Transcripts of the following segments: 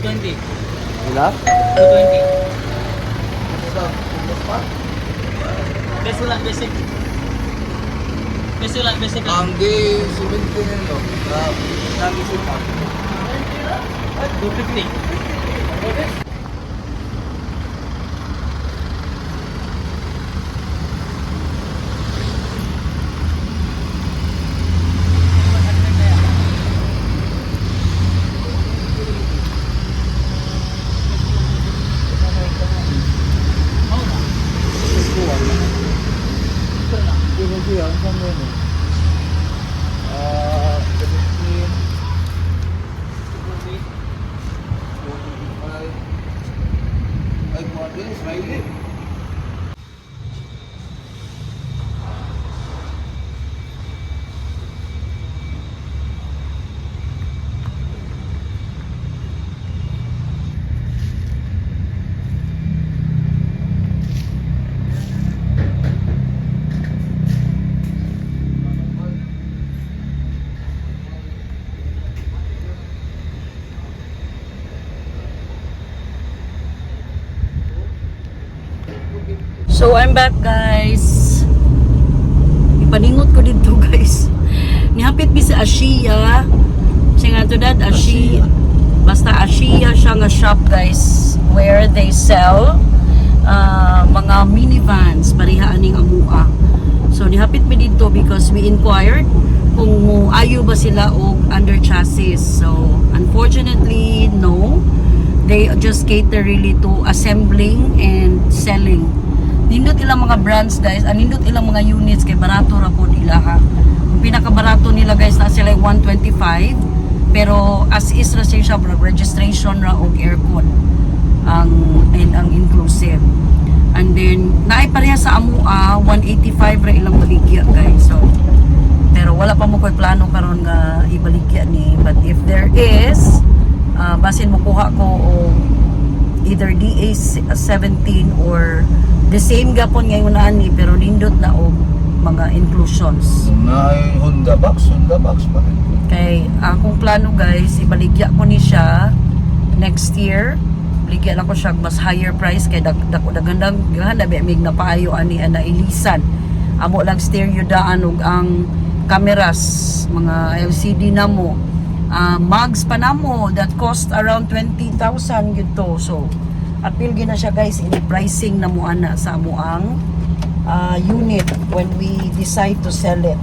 220. Wala? 220. Best wala, basic. Best wala, basic lang. Ang di, 70 na no. Grabe. Ang isip 250. 250. So I'm back guys. Ipaningot ko dito guys. Nihapit mi sa Asia. Siya nga to that Asia. Basta Asia siya nga shop guys where they sell uh, mga minivans parihaan ning amua. So nihapit mi dito because we inquired kung ayo ba sila og under chassis. So unfortunately no. They just cater really to assembling and selling nindot ilang mga brands guys. Ah, nindot ilang mga units kay barato ra po nila ha. Ang pinakabarato nila guys na sila ay 125 pero as is siya registration ra og aircon ang and ang inclusive. And then naay pareha sa amua 185 ra ilang baligya guys. So pero wala pa mo ko'y plano karon nga ibaligya ni but if there is uh, basin mo kuha ko og either DA17 or the same gapon ngayon na ani pero nindot na og mga inclusions. Na Honda box, Honda box pa rin. Kay akong plano guys, ibaligya ko ni siya next year. Baligya na ko siya mas higher price kay dag dako dagandang gahanda ba mig napaayo ani ana ilisan. Amo lang stereo daan ug ang cameras, mga LCD na mo. Ah, mugs pa namo that cost around 20,000 gyud to. So appeal gina siya guys in pricing na mo ana sa amo ang ah, unit when we decide to sell it.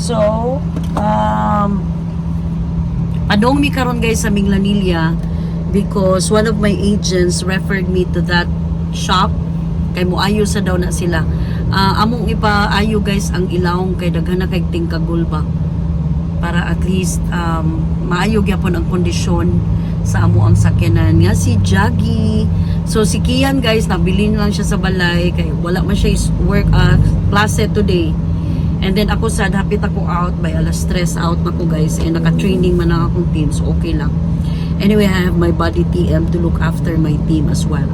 So, um, adong mi karon guys sa Minglanilla because one of my agents referred me to that shop kay mo ayo sa daw na sila. Ah, among ipaayo guys ang ilawong kay daghan na kay tingkagul ba para at least um, maayo gyapon ang kondisyon sa amo ang sakyanan. Nga si Jaggy. So si Kian guys nabilin lang siya sa balay kay wala man siya work uh, klase today. And then ako sad hapit ako out by alas 3 out na ko guys and naka-training man ang akong team so okay lang. Anyway I have my body TM to look after my team as well.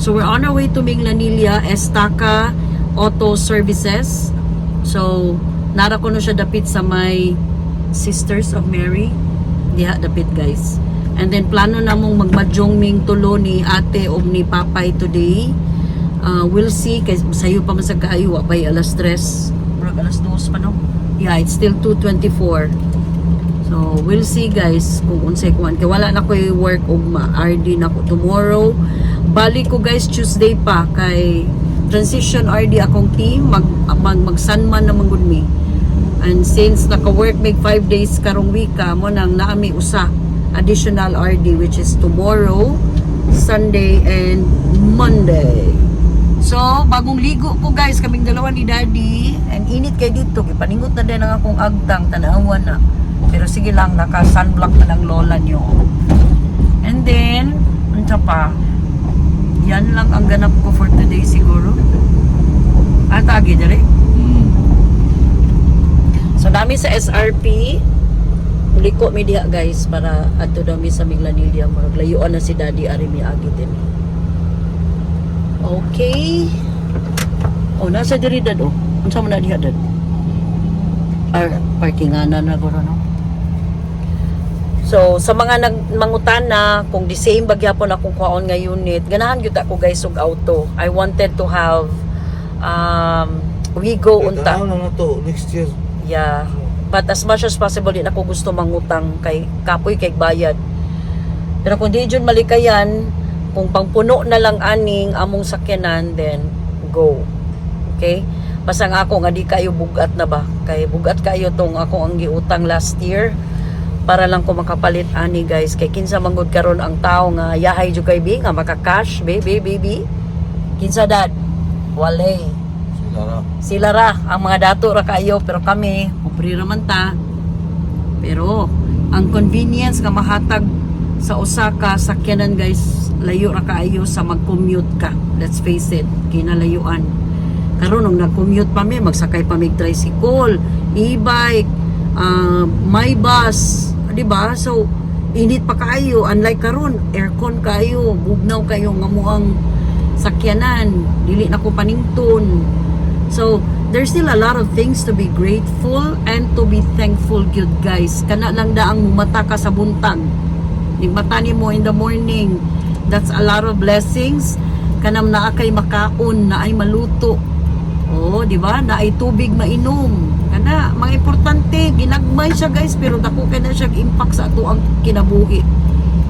So we're on our way to Minglanilla Estaca Auto Services. So nara ko na siya dapit sa may Sisters of Mary? Diha dapit guys. And then plano na mong magmadyong ming tulo ni ate o ni papay today. Uh, we'll see kay sayo pa man sa kaayo bay alas 3 murag alas 2 pa no? Yeah it's still 2.24 so we'll see guys kung unsay kuan. Kay wala na ko work og ma-RD na ko tomorrow. Balik ko guys Tuesday pa kay transition RD akong team mag mag, mag Sanman na manggod mi And since naka-work mig 5 days karong wika mo nang naami usa additional RD which is tomorrow, Sunday and Monday. So, bagong ligo ko guys, kaming dalawa ni Daddy. And init kay dito, ipaningot na din ang akong agtang, tanawan na. Pero sige lang, naka-sunblock na ng lola nyo. And then, unsa pa? Yan lang ang ganap ko for today siguro. At agi dere. So dami sa SRP. Liko mi diha guys para adto dami sa Miglanilla murag layuan na si Daddy ari mi agi din. Okay. Oh nasa diri dad oh. Unsa man na diha dad? Ar parkinganan na guro no. So sa mga nag mangutana kung the same bagyapon akong kuhaon nga unit, ganahan gyud ako guys og auto. I wanted to have um we go unta. Ano na to, next year. Yeah. But as much as possible, din ako gusto mangutang kay kapoy kay bayad. Pero kung di jud malikayan, kung pangpuno na lang aning among sakyanan, then go. Okay? Basta nga ako nga di kayo bugat na ba? Kay bugat kayo tong ako ang giutang last year para lang ko makapalit ani guys kay kinsa manggod karon ang tao nga yahay jud kay bi nga maka-cash baby baby kinsa dad wale. Sila ra ang mga dato ra kayo pero kami pobre raman ta. Pero ang convenience nga mahatag sa Osaka sakyanan guys layo ra kaayo sa mag-commute ka. Let's face it kinalayuan. Karon nung nag-commute pa mi magsakay pa mig tricycle e-bike uh, my bus di ba? So init pa kayo unlike karon aircon kayo bugnaw kayo nga mo ang sakyanan. Dili na ko panington So, there's still a lot of things to be grateful and to be thankful good guys. Kana lang daang mata ka sa buntag. Nigmata ni mo in the morning. That's a lot of blessings. Kanam naa kay makaon, na ay maluto. Oh, di ba? Na ay tubig mainom. Kana, mga importante, ginagmay siya guys, pero dako kay na siya impact sa ato ang kinabuhi.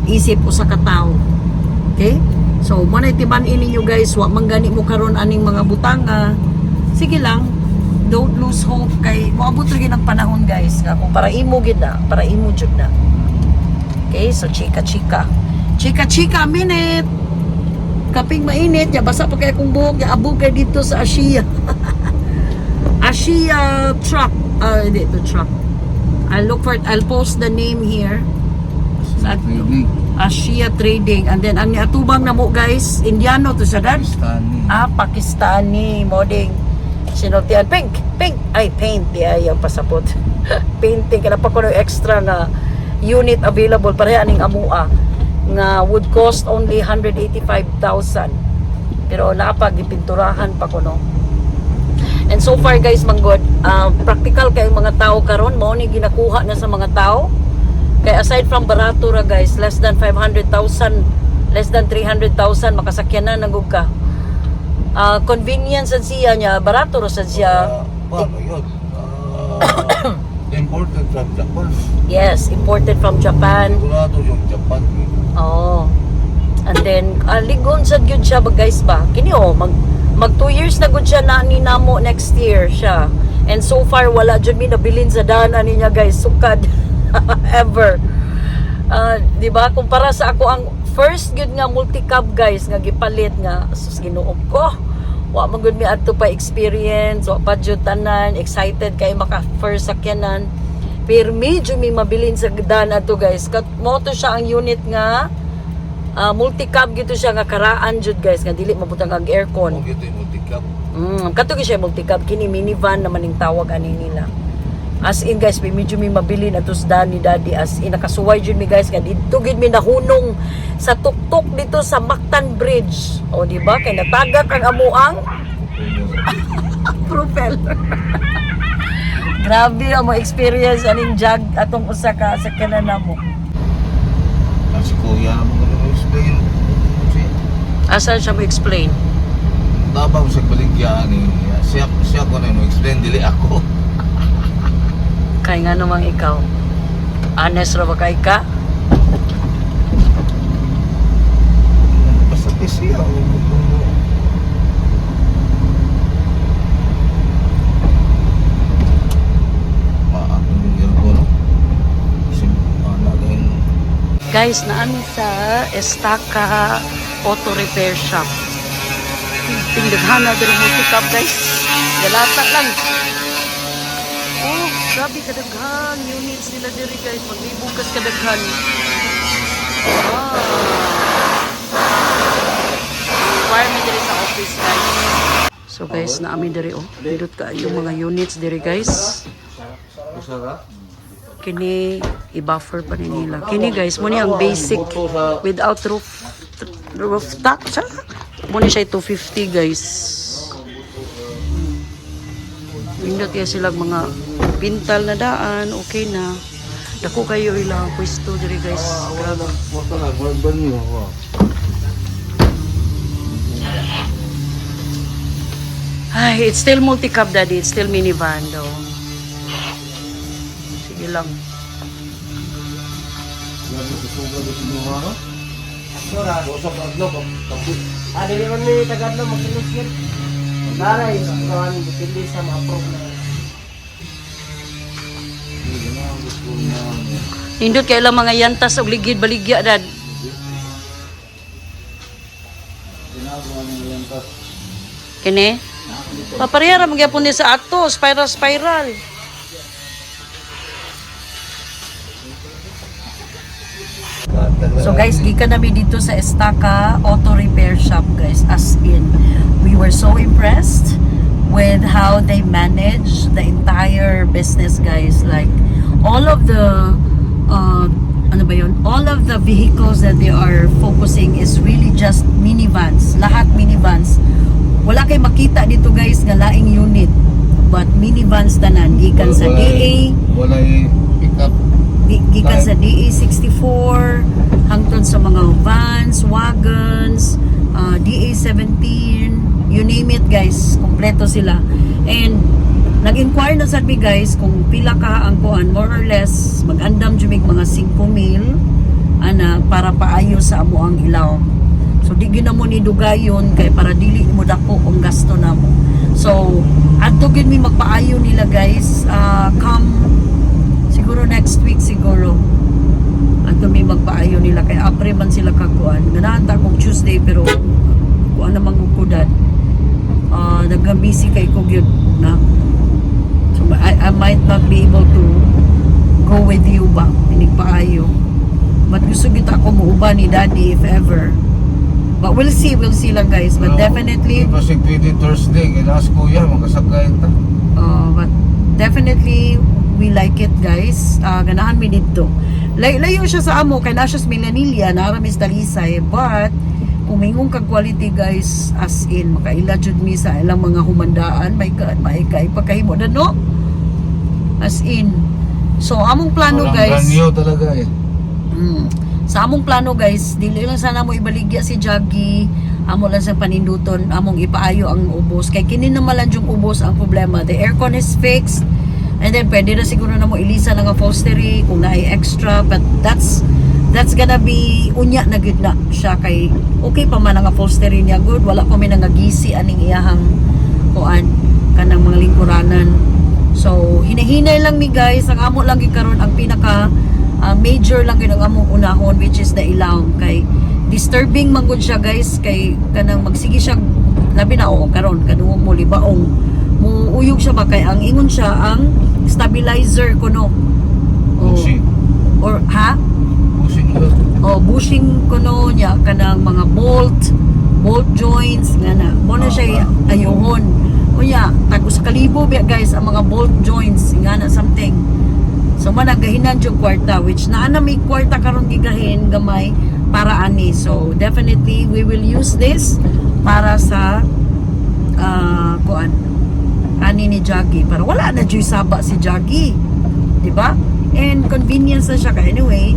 Isip o sa katao. Okay? So, manay tiban ninyo guys, wa man gani mo karon aning mga butanga. Sige lang, don't lose hope kay moabot ra gyud ang panahon guys nga kung para imo gid na, para imo jud na. Okay, so chika chika. Chika chika minute. Kaping mainit, ya basa pa kay akong buhok, ya abog kay dito sa Asia. Asia truck. Ah, hindi ito truck. I'll look for it. I'll post the name here. Sa. Asia Trading. And then, ang niatubang na mo guys, Indiano to sa dad. Pakistani. Ah, Pakistani, moding. Sinultian, pink, pink. Ay, paint, yeah, yung pasapot. Painting, kaya pa ko ng extra na unit available, pareha aning amua, nga would cost only 185,000. Pero napag, ipinturahan pa ko, no? And so far guys, manggod, uh, practical kay mga tao karon mo ni ginakuha na sa mga tao. Kay aside from barato ra guys, less than 500,000, less than 300,000 makasakyan na nagug ka. Ah, convenience sa siya niya, barato ra sad siya. Ah, Paano yun? Ah, imported from Japan. Yes, imported from Japan. Sigurado yung Japan. Oh. And then uh, ligon sad gyud siya ba guys ba? Kini oh, mag mag 2 years na gud siya na ni namo next year siya. And so far wala jud mi nabilin sa dana niya guys, sukad ever. Ah, di ba kumpara sa ako ang first gyud nga multi-cab guys nga gipalit nga sus Ginoo ko. Wa man gud mi adto pa experience, wa pa jud tanan, excited kay maka first sakyanan. Pero medyo may mabilin sa dana to guys. Kat mo to siya ang unit nga Ah, multi-cab gito siya nga karaan jud guys nga dili mabutang ang aircon. ito yung multi-cab. Mm, kato gyud siya multi-cab kini minivan naman ning tawag ani nila. As in guys, may medyo may mabili na tos ni daddy as in nakasuway jud mi guys nga dito gid mi nahunong sa tuktok dito sa Mactan Bridge. O di ba kay natagak ang amuang propeller. Grabe ang mo experience aning jag atong usa ka sa kanana mo. Kasi kuya ko nung explain. Kasi Asa siya mo explain? tabang sa baligyan ni siya siya ko na mo explain dili ako. Kay nga namang ikaw. Honest ra ba kay ka? Basta siya. Maakong yung ko no. Kasi ano din Guys, naami sa Estaca Auto Repair Shop. Tingdaghan na din mo pick up guys. Galata lang. Grabe kadaghan. Units nila diri guys. Magbibukas kadaghan. Wow. Require me diri sa office guys. So guys, naami diri oh. Pindot ka yung mga units diri guys. Kini i-buffer pa ni nila. Kini guys, mo ang basic without roof roof top. Mo ni siya 250 guys. Pindot ya sila mga pintal na daan, okay na. Dako kayo ilang pwesto diri guys. Grabe. Wala na, wala niyo. Wow. Ay, it's still multi-cab daddy. It's still minivan though. Sige lang. Ka kapit. Ah, dili man may tagad na makilos yan. Naray, kawan, dipindi sa ma-approve na. Nindot kay ilang mga yantas og ligid baligya dad. Lang. Kini? Paparehara magyapon ni sa ato, spiral spiral. So guys, gikan namin dito sa Estaca Auto Repair Shop guys. As in, we were so impressed with how they manage the entire business guys. Like, all of the, uh, ano ba yun? All of the vehicles that they are focusing is really just minivans. Lahat minivans. Wala kay makita dito guys nga laing unit. But minivans tanan. Gikan sa DA, Wala pick up. Gi- gikan sa DA64 hangtod sa mga vans, wagons, uh, DA17, you name it guys, kompleto sila. And nag-inquire na sa mi guys kung pila ka ang kuan, more or less mag-andam jumig mga 5 mil ana para paayo sa amo ang ilaw. So di gyud na mo ni dugayon kay para dili mo dako ang gasto namo. So adto gyud mi magpaayo nila guys, uh, come siguro next week siguro ato may magpaayo nila. Kay apre man sila kakuan. Ganahan ta kong Tuesday pero kuan namang kukudan uh, nagka-busy kay ko gyud na. So I, I might not be able to go with you ba? Inigpaayo but gusto gyud ako muuban ni daddy if ever. But we'll see we'll see lang guys. But definitely Kasi pwede Thursday. Kailangan kuya, magkasakay ta. Uh, but definitely we like it guys. Uh, ganahan mi dito. Lay layo siya sa amo kay na siya sa Milanilla, nara mis Dalisay, but kung mingong kag quality guys as in makaila jud mi sa ilang mga humandaan my god may kay pagkahimo na no as in so among plano Walang guys brand talaga eh. Mm. Sa among plano guys, dili lang sana mo ibaligya si Jaggy, amo lang sa paninduton, among ipaayo ang ubos. Kay kini naman lang yung ubos ang problema. The aircon is fixed, and then pwede na siguro na mo ilisa ng upholstery kung na extra, but that's that's gonna be unya na gud na siya kay okay pa man ang upholstery niya. Good wala pa may nangagisi aning iyahang kuan kanang mga lingkuranan. So hinahinay lang mi guys. Ang amo lang gikaron ang pinaka uh, major lang yun ang among unahon which is the ilawom kay disturbing man gud siya guys. Kay kanang magsige siya labi na o karon kanuong mo libaong. Mo uyog siya ba? Kay ang ingon siya ang stabilizer kuno o Bushing. or ha? Bushing lang. o bushing kuno niya kanang mga bolt bolt joints nga na. Mo na siya ayuhon. Unya tag usa ka libo biya guys ang mga bolt joints nga na something. So managahinan yung kwarta which naa na may kwarta karon gigahin gamay para ani. So definitely we will use this para sa ah kuan ani ni Jaggy. Para wala na dyan saba si Jaggy di ba? And convenience na siya ka anyway.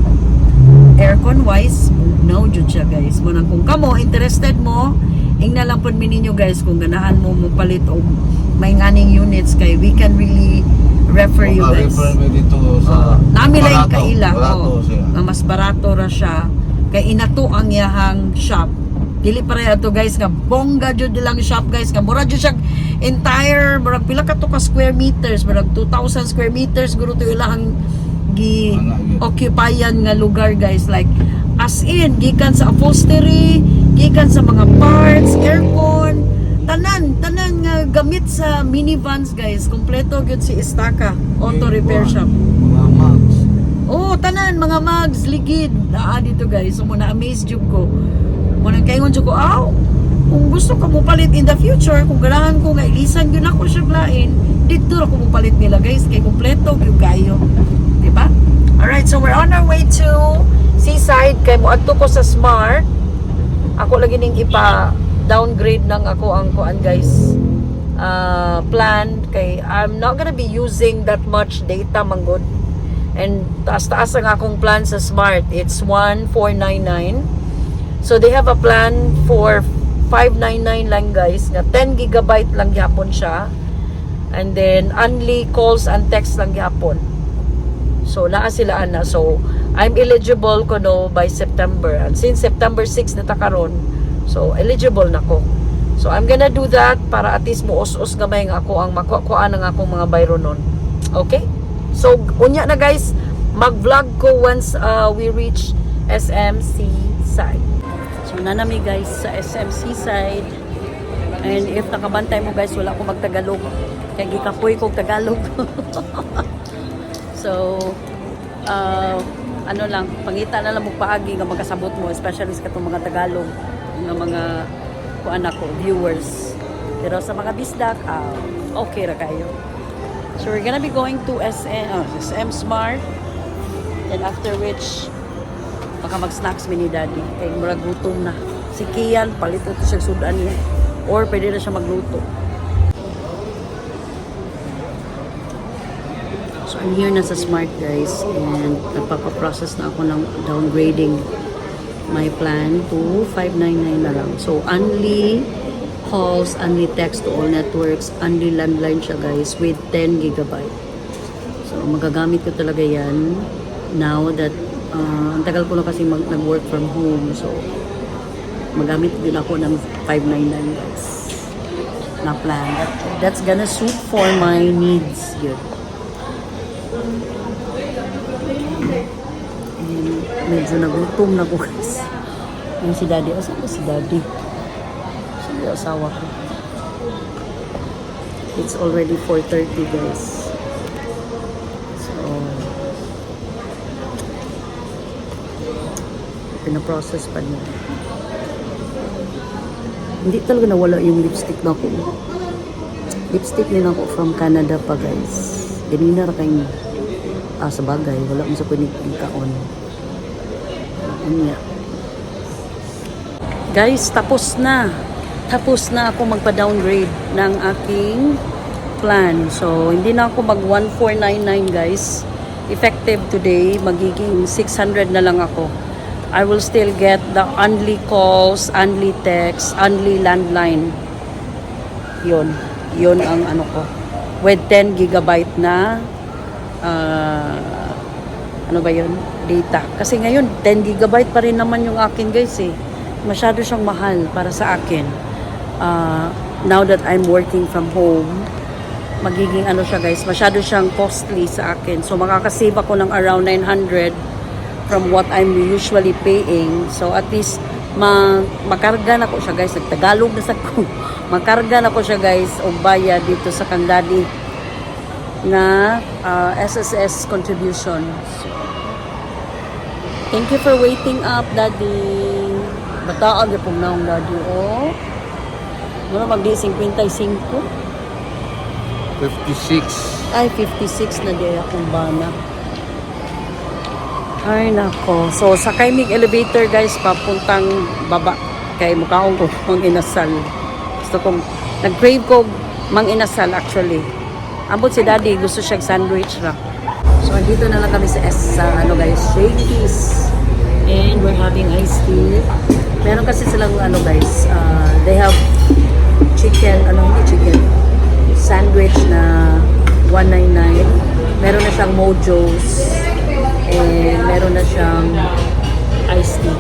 Aircon wise no jud siya guys. Mo kung kamo interested mo ingna lang pud mi ninyo guys kung ganahan mo mo palit og may nganing units kay we can really refer you guys. Maka-refer mo dito sa... uh, nami lang kaila. Barato oh, siya. mas barato ra siya. Kay inato ang yahang shop dili pareha to guys nga bongga jud lang shop guys nga mura jud siya entire murag pila ka to ka square meters murag 2000 square meters guro to ilahang gi occupayan nga lugar guys like as in gikan sa upholstery gikan sa mga parts aircon tanan tanan nga gamit sa minivans guys kompleto gyud si Estaca auto repair shop Mga mags. Oh, tanan mga mags ligid. Naa dito guys. So mo na amaze jud ko. Mo nang kaingon jud ko, aw. Kung gusto ka mo palit in the future, kung ganahan ko nga ilisan gyud ako siya lain, dito ra ko mo palit nila guys kay kompleto gyud kayo. Di ba? Alright, so we're on our way to Seaside kay mo adto ko sa Smart. Ako lagi ning ipa downgrade ng ako ang kuan guys. Uh, plan kay I'm not gonna be using that much data manggod And taas-taas ang akong plan sa Smart. It's 1499. So they have a plan for 599 lang guys. Nga 10 gigabyte lang yapon siya. And then only calls and text lang yapon. So naa sila ana. So I'm eligible ko no by September. And since September 6 na ta karon, so eligible na ko. So I'm gonna do that para at least muos-os gamay nga ako ang makuha ng akong mga bayro nun. Okay? So unya na guys, mag-vlog ko once uh, we reach SMC side. Nanami guys sa SMC side. And if nakabantay mo guys, wala ko magtagalog. Kaya gikapoy ko Tagalog. so, uh, ano lang, pangita na lang mo paagi nga magkasabot mo, especially sa katong mga Tagalog, nga mga kuan ako, viewers. Pero sa mga bisdak, ah, okay ra kayo. So we're gonna be going to SM, oh, SM Smart. And after which, baka mag-snacks mi ni Daddy. Kaya murag gutom na. Si Kian, palito to siya sudan niya. Or pwede na siya magluto. So I'm here na sa Smart guys and nagpapaprocess na ako ng downgrading my plan to 599 na lang. So only calls, only text to all networks, only landline siya guys with 10 gigabyte. So magagamit ko talaga yan now that uh, ang tagal ko na kasi mag- nag-work from home. So magamit din ako ng 599 guys na plan. That, that's gonna suit for my needs. Good. And medyo nagutom na ko guys. Yung si daddy. Asan ba si daddy? Saan asawa ko? It's already 4.30 guys. Pinaprocess pa niya. Hindi talaga nawala yung lipstick na ako. Lipstick din ako from Canada pa guys. Ganina ra kay ah, sa wala mo sa pinikaon. Ano? Guys, tapos na. Tapos na ako magpa-downgrade ng aking plan. So, hindi na ako mag 1499 guys. Effective today, magiging 600 na lang ako. I will still get the only calls, only text, only landline. Yun. Yun ang ano ko. With 10 gigabyte na ah, ano ba yun? Data. Kasi ngayon, 10 gigabyte pa rin naman yung akin guys eh. Masyado siyang mahal para sa akin. Ah, now that I'm working from home, magiging ano siya guys, masyado siyang costly sa akin. So makakasave ako ng around 900 from what I'm usually paying. So at least ma makarga na ko siya guys. Nagtagalog na sa ko. makarga na ko siya guys o bayad dito sa Kandadi na ah, SSS contribution. So, thank you for waiting up, Daddy. Bataan na pong naong Daddy, oh. Ano magdi 55? 56. Ay, 56 na di akong bana. Ay, nako. So, sakay mig elevator, guys, papuntang baba. Kay mukhaon ko mang inasal. Gusto kong, nag-crave ko mang inasal, actually. Ambot si daddy, gusto siya sandwich ra. So, dito na lang kami sa S, sa ano guys, Shakey's. And we're having iced tea. Meron kasi silang ano guys, uh, they have chicken, ano hindi chicken, sandwich na 199. Meron na siyang mojos. And meron na siyang iced tea.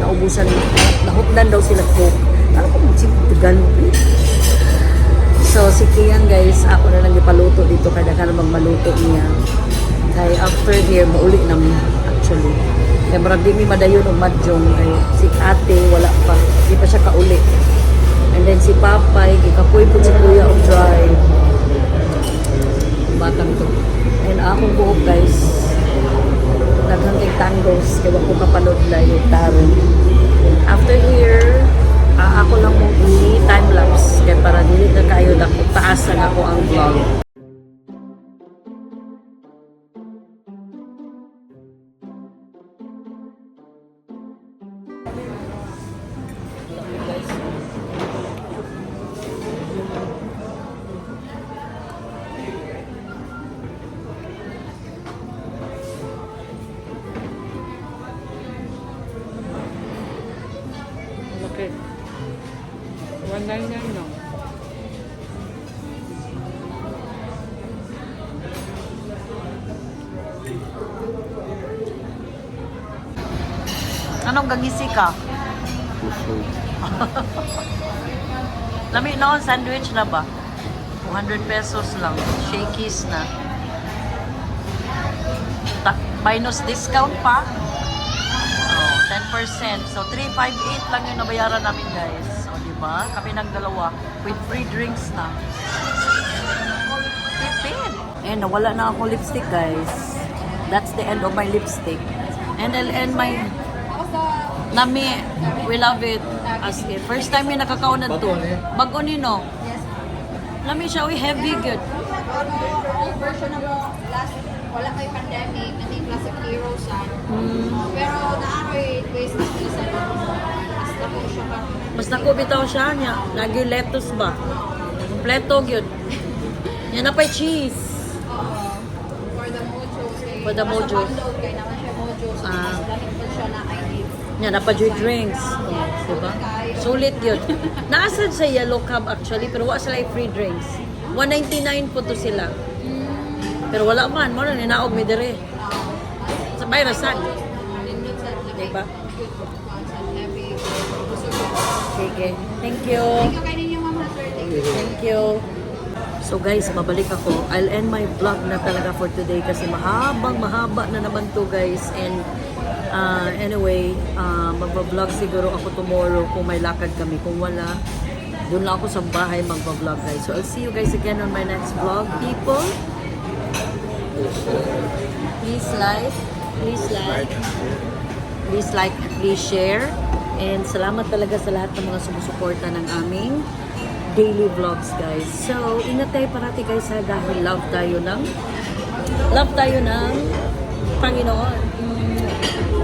Naubusan, nahukdan daw sila coke. Ano kung magsipigan? So, si Kian guys, ako na lang ipaluto dito kada ka namang maluto niya. Kaya after here, mauli namin actually. Kaya marag di mi madayon o madjong. Kaya si ate, wala pa. Di pa siya kauli. And then si Papay, gikapoy po si Kuya og drive. Batang to. And akong buhok guys, tangos, kaya ko kapanood na yung tarong. After here, ah, ako lang mong i-time lapse kaya para dili na kayo na taas na ako ang vlog. Anong gagisi ka? Lami noon, sandwich na ba? 200 pesos lang. Shakies na. Ta minus discount pa. Oh, 10%. So, 358 lang yung nabayaran namin, guys. O, di ba? Kami ng dalawa. With free drinks na. Tipid. And nawala na ako lipstick, guys. That's the end of my lipstick. And I'll end my Nami, we love it. As in, first time yung nakakaon na to. Bago nino. Nami siya, we heavy good. old version of last wala kay pandemic na yung classic hero sa pero naaroy ways na siya sa basta ko siya pa Mas nako bitaw siya niya. Lagi lettuce ba? Kompleto gyud. Yan na pa cheese. uh, for the mojo kay For the mojo. bundle kay naman siya mojo so Ah. mas lalim po siya na ID Yan na pa jud drinks. Oh, diba? Sulit yun. Naasad sa yellow cab actually, pero wala sila free drinks. 199 po to sila. Pero wala man, mo na ninaog mi dire. Sa bayrasan. Diba? Sige. Thank you Thank you. So guys, babalik ako. I'll end my vlog na talaga for today kasi mahabang mahaba na naman to guys. And uh, anyway, uh, magbablog siguro ako tomorrow kung may lakad kami. Kung wala, doon lang ako sa bahay magbablog guys. So I'll see you guys again on my next vlog. People, please like, please like, please like please share. And salamat talaga sa lahat ng mga sumusuporta ng aming daily vlogs, guys. So, ingat tayo parati guys ha, dahil love tayo ng love tayo ng Panginoon. Mm.